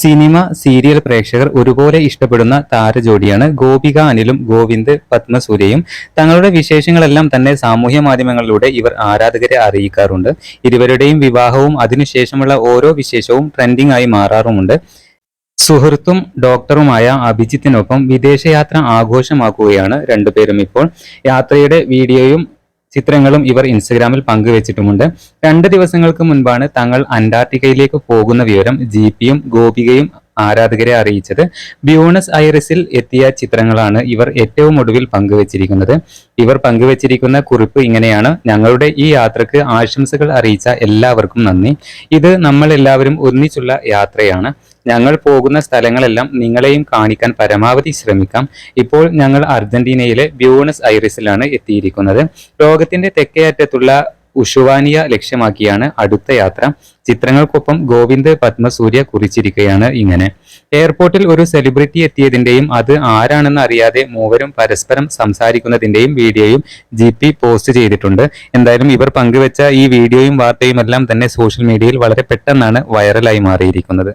Cinema serial പ്രേക്ഷകർ ഒരുപോലെ ഇഷ്ടപ്പെടുന്ന താരജോഡിയാണ് ഗോപിക അനിലും ഗോവിന്ദ് പത്മസൂര്യയും. തങ്ങളുടെ വിശേഷങ്ങളെല്ലാം തന്നെ സാമൂഹ്യ മാധ്യമങ്ങളിലൂടെ ഇവർ ആരാധകരെ അറിയിക്കാറുണ്ട്. ഇരുവരുടെയും വിവാഹവും അതിനുശേഷമുള്ള ഓരോ വിശേഷവും ട്രെൻഡിംഗ് ആയി മാറാറുമുണ്ട്. സുഹൃത്തും ഡോക്ടറുമായ അഭിജിത്തിനൊപ്പം വിദേശയാത്ര ആഘോഷമാക്കുകയാണ് രണ്ടുപേരും ഇപ്പോൾ. യാത്രയുടെ വീഡിയോയും ചിത്രങ്ങളും ഇവർ ഇൻസ്റ്റഗ്രാമിൽ പങ്കുവച്ചിട്ടുമുണ്ട്. രണ്ട് ദിവസങ്ങൾക്ക് മുൻപാണ് തങ്ങൾ അന്റാർട്ടിക്കയിലേക്ക് പോകുന്ന വിവരം ജി പിയും ഗോപികയും ആരാധകരെ അറിയിച്ചത്. ബ്യൂണസ് ഐറിസിൽ എത്തിയ ചിത്രങ്ങളാണ് ഇവർ ഏറ്റവും ഒടുവിൽ പങ്കുവച്ചിരിക്കുന്നത്. ഇവർ പങ്കുവച്ചിരിക്കുന്ന കുറിപ്പ് ഇങ്ങനെയാണ്. ഞങ്ങളുടെ ഈ യാത്രയ്ക്ക് ആശംസകൾ അറിയിച്ച എല്ലാവർക്കും നന്ദി. ഇത് നമ്മൾ എല്ലാവരും ഒന്നിച്ചുള്ള യാത്രയാണ്. ഞങ്ങൾ പോകുന്ന സ്ഥലങ്ങളെല്ലാം നിങ്ങളെയും കാണിക്കാൻ പരമാവധി ശ്രമിക്കാം. ഇപ്പോൾ ഞങ്ങൾ അർജന്റീനയിലെ ബ്യൂണസ് ഐറിസിലാണ് എത്തിയിരിക്കുന്നത്. ലോകത്തിന്റെ തെക്കേ അറ്റത്തുള്ള ഉഷുവാനിയ ലക്ഷ്യമാക്കിയാണ് അടുത്ത യാത്ര. ചിത്രങ്ങൾക്കൊപ്പം ഗോവിന്ദ് പത്മസൂര്യ കുറിച്ചിരിക്കുകയാണ് ഇങ്ങനെ. എയർപോർട്ടിൽ ഒരു സെലിബ്രിറ്റി എത്തിയതിന്റെയും അത് ആരാണെന്ന് അറിയാതെ മൂവരും പരസ്പരം സംസാരിക്കുന്നതിന്റെയും വീഡിയോയും ജി പി പോസ്റ്റ് ചെയ്തിട്ടുണ്ട്. എന്തായാലും ഇവർ പങ്കുവച്ച ഈ വീഡിയോയും വാർത്തയും എല്ലാം തന്നെ സോഷ്യൽ മീഡിയയിൽ വളരെ പെട്ടെന്നാണ് വൈറലായി മാറിയിരിക്കുന്നത്.